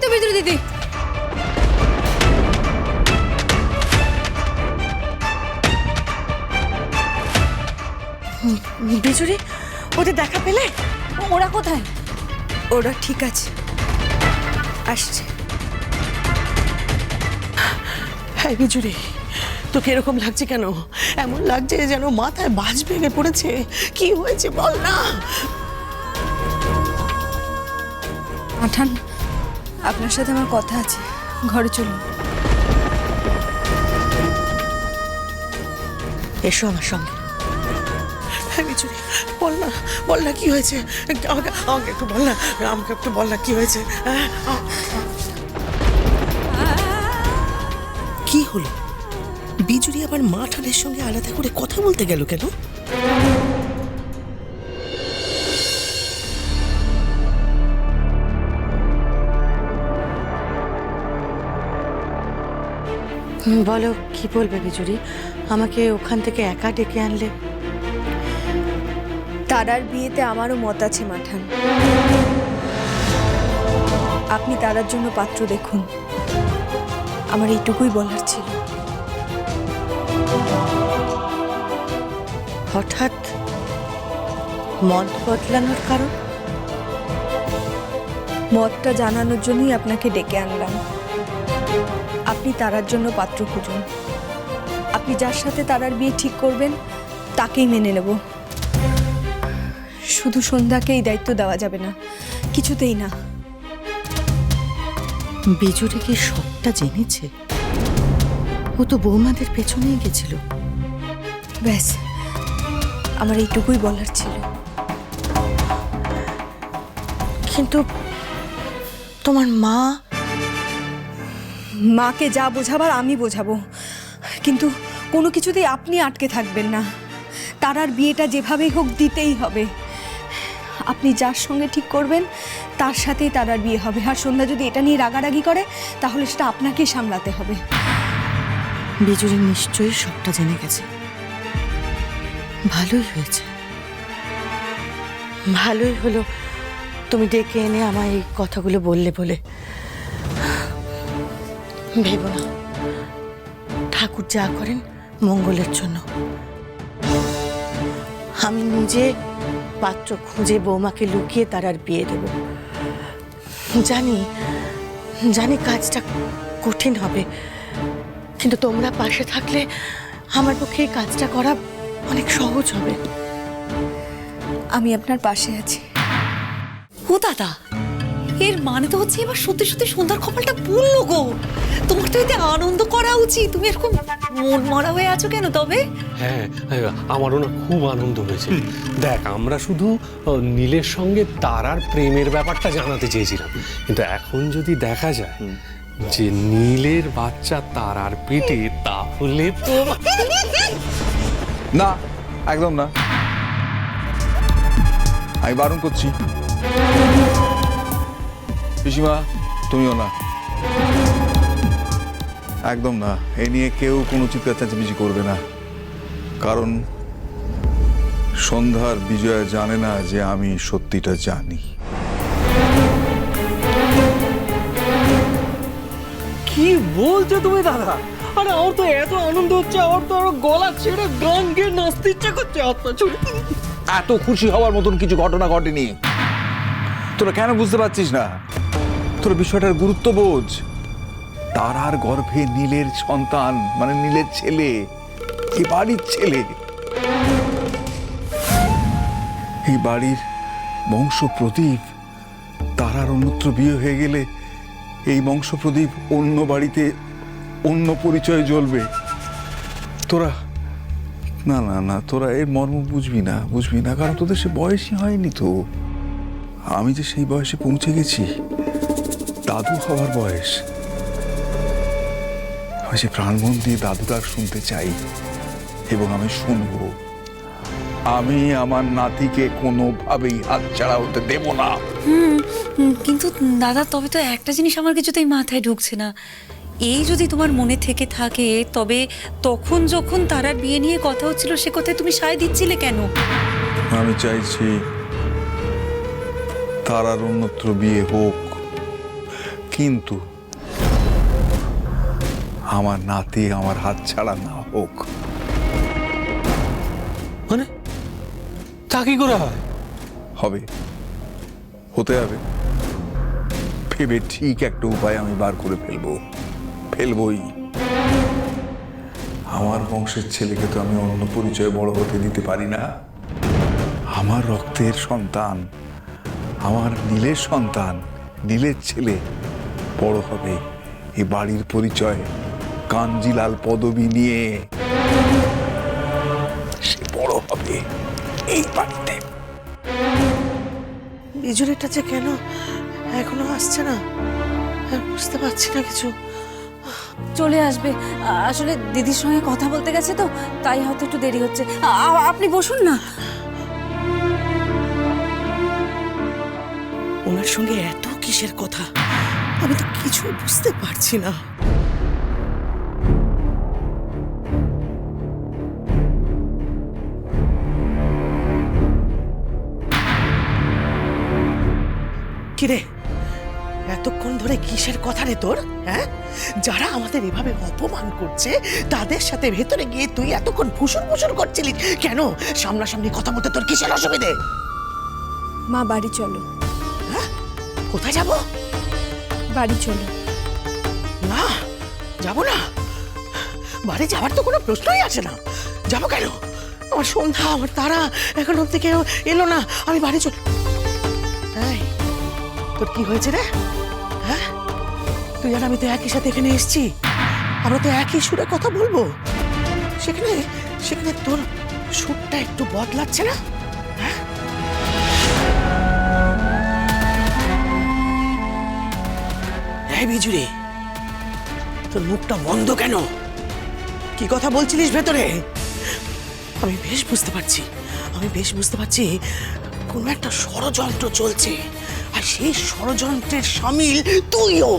তো বিদ্রু দিদি। বিজুরি ওদের দেখা পেলে? ওরা কোথায়? ওরা ঠিক আছে। আসছে। হ্যাঁ বিজুরি তোকে এরকম লাগছে কেন? এমন লাগছে যেন মাথায় বাজ ভেঙে পড়েছে। কি হয়েছে বল না? পাঠান আপনার সাথে আমার কথা আছে। ঘরে চলুন। এসো আমার সঙ্গে। হ্যাঁ বিজুরি বল না বল না কি হয়েছে? আমাকে আমাকে একটু বল না আমাকে একটু বল না কি হয়েছে? হ্যাঁ, কি হলো? বিজুরি আবার মা ঠানের সঙ্গে আলাদা করে কথা বলতে গেল কেন? বলো কি বলবে বিজুরি? আমাকে ওখান থেকে একা ডেকে আনলে? তারার বিয়েতে আমারও মত আছে মাঠান। আপনি তারার জন্য পাত্র দেখুন। আমার এইটুকুই বলার ছিল। হঠাৎ মত বদলানোর কারণ? মতটা জানানোর জন্যই আপনাকে ডেকে আনলাম। আপনি তারার জন্য পাত্র খুঁজুন। আপনি যার সাথে তারার বিয়ে ঠিক করবেন তাকেই মেনে নেব। শুধু সন্ধ্যাকে এই দায়িত্ব দেওয়া যাবে না কিছুতেই না। বিজুরি কি সবটা জেনেছে? ও তো বৌমাদের পেছনেই গেছিল। ব্যাস আমার এইটুকুই বলার ছিল। কিন্তু তোমার মা মাকে যা বোঝাবার আমি বোঝাবো। কিন্তু কোনো কিছুতেই আপনি আটকে থাকবেন না। তারার বিয়েটা যেভাবেই হোক দিতেই হবে। আপনি যার সঙ্গে ঠিক করবেন, তার সাথেই তারার বিয়ে হবে। আর সন্ধ্যা যদি এটা নিয়ে রাগারাগি করে, তাহলে সেটা আপনাকেই সামলাতে হবে। বিজুরি নিশ্চয়ই সবটা জেনে গেছে। ভালোই হয়েছে। ভালোই হলো তুমি ডেকে এনে আমায় এই কথাগুলো বললে বলে। ভেবো না। ঠাকুর যা করেন মঙ্গলের জন্য। আমি নিজে পাত্র খুঁজে বৌমাকে লুকিয়ে তার আর বিয়ে দেব। জানি জানি কাজটা কঠিন হবে। কিন্তু তোমরা পাশে থাকলে আমার পক্ষে এই কাজটা করা অনেক সহজ হবে। আমি আপনার পাশে আছি। ও দাদা এর মানে তো হচ্ছে এবার সত্যি সত্যি সন্ধ্যার কপালটা পড়ল গো। তোমার তো এতে আনন্দ করা উচিত। তুমি এরকম মন মরা হয়ে আছো কেন তবে? হ্যাঁ হ্যাঁ, আমারও না খুব আনন্দ হয়েছে। দেখ আমরা শুধু নীলের সঙ্গে তারার প্রেমের ব্যাপারটা জানাতে চেয়েছিলাম। কিন্তু এখন যদি দেখা যায় যে নীলের বাচ্চা তারার পেটে তাহলে তো না একদম না। আমি বারণ করছি। পিসিমা তুমিও না। একদম না। এ নিয়ে কেউ কোনো চিৎকার চেঁচামেচি করবে না। কারণ সন্ধ্যার বিজয়া জানে না যে আমি সত্যিটা জানি। কি বলছো তুমি দাদা? আরে আমার তো এত আনন্দ হচ্ছে আমার তো আরও গলা ছেড়ে গান গেয়ে নাচতে ইচ্ছা করছে এত খুশি হওয়ার মতন কিছু ঘটনা ঘটেনি। তোরা কেন বুঝতে পারছিস না? তোর বিষয়টার গুরুত্ব বোঝ তারার গর্ভে নীলের সন্তান মানে নীলের ছেলে এই বাড়ির ছেলে। এই বাড়ির বংশ প্রদীপ তারার অন্যত্র বিয়ে হয়ে গেলে এই বংশ প্রদীপ অন্য বাড়িতে অন্য পরিচয় জ্বলবে। তোরা, না না না, তোরা এর মর্ম বুঝবি না বুঝবি না, কারণ তোদের সে বয়সই হয়নি তো। আমি যে সেই বয়সে পৌঁছে গেছি দাদু হওয়ার বয়স। আমি সে প্রাণবন দিয়ে দাদুটার শুনতে চাই এবং আমি শুনব। আমি আমার নাতিকে কোনোভাবেই হাতছাড়া হতে দেব না। কিন্তু দাদা তবে তো একটা জিনিস আমার কিছুতেই মাথায় ঢুকছে না। এই যদি তোমার মনে থেকে থাকে তবে তখন যখন তারার বিয়ে নিয়ে কথা হচ্ছিল সে কথায় তুমি সায় দিচ্ছিলে কেন? আমি চাইছি তারার অন্যত্র বিয়ে হোক। কিন্তু আমার নাতি আমার হাত ছাড়া না হোক। মানে? তা কি করে হয়? হবে। হতে হবে। ভেবে ঠিক একটা উপায় আমি বার করে ফেলব। ফেলবই। আমার বংশের ছেলেকে তো আমি অন্য পরিচয়ে বড় হতে দিতে পারি না। আমার রক্তের সন্তান আমার নীলের সন্তান নীলের ছেলে। বড় হবে। এ বাড়ির পরিচয় কাঞ্জিলাল পদবী নিয়ে সে বড় হবে এই বাড়িতে। বিজুলিটা যে কেন? এখনও আসছে না। বুঝতে পারছি না কিছু। চলে আসবে। আসলে দিদির সঙ্গে কথা বলতে গেছে তো তাই হয়তো একটু দেরি হচ্ছে। আপনি বসুন না। ওনার সঙ্গে এত কিসের কথা? আমি তো কিছু বুঝতে পারছি না। কিরে এতক্ষণ ধরে কিসের কথা রে তোর হ্যাঁ? যারা আমাদের এভাবে অপমান করছে তাদের সাথে ভেতরে গিয়ে তুই এতক্ষণ ফুসুর ফুসুর করছিলি কেন? সামনাসামনি কথা বলতে তোর কিসের অসুবিধে? মা বাড়ি চলো। হ্যাঁ? কোথায় যাব? বাড়ি চলি। না, যাব না। বাড়ি যাওয়ার তো কোনো প্রশ্নই আছে না। যাব কেন? আমার সন্ধ্যা, আমার তারা, এখন অব্দি কেউ এলো না। আমি বাড়ি চল তোর কি হয়েছে রে? হ্যাঁ? তুই আর আমি তো একই সাথে এখানে এসেছি। আমরা তো একই সুরে কথা বলব। সেখানে সেখানে তোর সুরটা একটু বদলাচ্ছে না? এই বিজুরি, তোর মুখটা বন্ধ কেন? কি কথা বলছিলিস ভেতরে? আমি বেশ বুঝতে পারছি, আমি বেশ বুঝতে পারছি কোনো একটা ষড়যন্ত্র চলছে, আর সেই ষড়যন্ত্রের সামিল তুইও।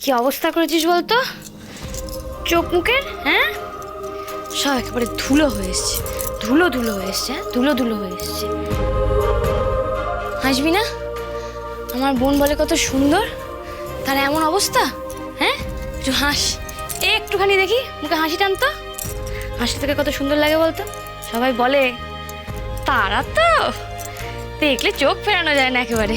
কি অবস্থা করেছিস বলতো? চোখ মুখের হ্যাঁ? সব একেবারে ধুলো হয়ে এসছে। ধুলো ধুলো হয়ে এসছে হ্যাঁ? ধুলো ধুলো হয়ে এসছে। হাসবি না? আমার বোন বলে কত সুন্দর। তার এমন অবস্থা হ্যাঁ? একটু হাস। একটুখানি দেখি, মুখে হাসি টানতো। হাসি তোকে কত সুন্দর লাগে বলতো? সবাই বলে, তারা তো। দেখলে চোখ ফেরানো যায় না একেবারে।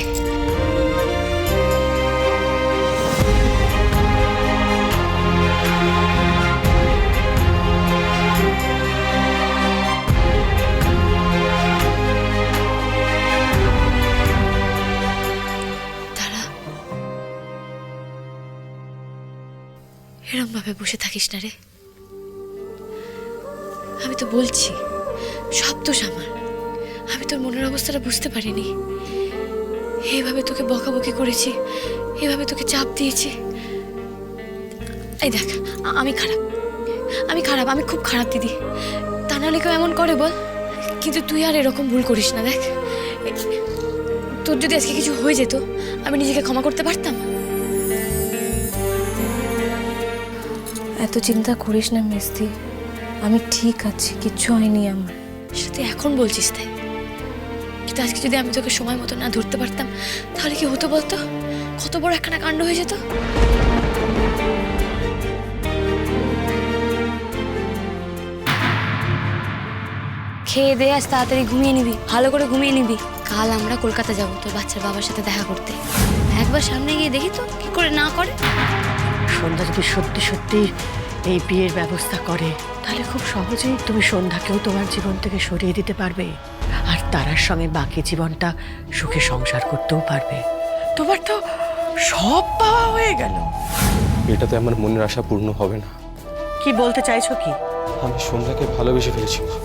এরম ভাবে বসে থাকিস না রে। আমি তো বলছি, সব দোষ আমার। আমি তোর মনের অবস্থাটা বুঝতে পারিনি। এইভাবে তোকে বকাবকি করেছি এভাবে তোকে চাপ দিয়েছি। এই দেখ আমি খারাপ। আমি খারাপ, আমি খুব খারাপ দিদি। তা নাহলে কেউ এমন করে বল। কিন্তু তুই আর এরকম ভুল করিস না, দেখ। তোর যদি আজকে কিছু হয়ে যেত, আমি নিজেকে ক্ষমা করতে পারতাম? এত চিন্তা করিস না মিস্তি আমি ঠিক আছি কিচ্ছু হয়নি আমার। সেটা তুই এখন বলছিস তাই? কিন্তু আজকে যদি আমি তোকে সময় মতো না ধরতে পারতাম তাহলে কি হতো বলতো? কত বড় একখানা কাণ্ড হয়ে যেত? খেয়ে দে আজ তাড়াতাড়ি ঘুমিয়ে নিবি ভালো করে ঘুমিয়ে নিবি। কাল আমরা কলকাতা যাব তোর বাচ্চার বাবার সাথে দেখা করতে। একবার সামনে গিয়ে দেখি তো কি করে না করে। সন্ধ্যা যদি সত্যি সত্যি এই বিয়ের ব্যবস্থা করে? তাহলে খুব সহজেই তুমি সন্ধ্যাকেও তোমার জীবন থেকে সরিয়ে দিতে পারবে। আর তারার সঙ্গে বাকি জীবনটা সুখে সংসার করতেও পারবে। তোমার তো সব পাওয়া হয়ে গেল। এটাতে আমার মনের আশা পূর্ণ হবে না। কি বলতে চাইছো কি? আমি সন্ধ্যাকে ভালোবেসে ফেলেছি মা।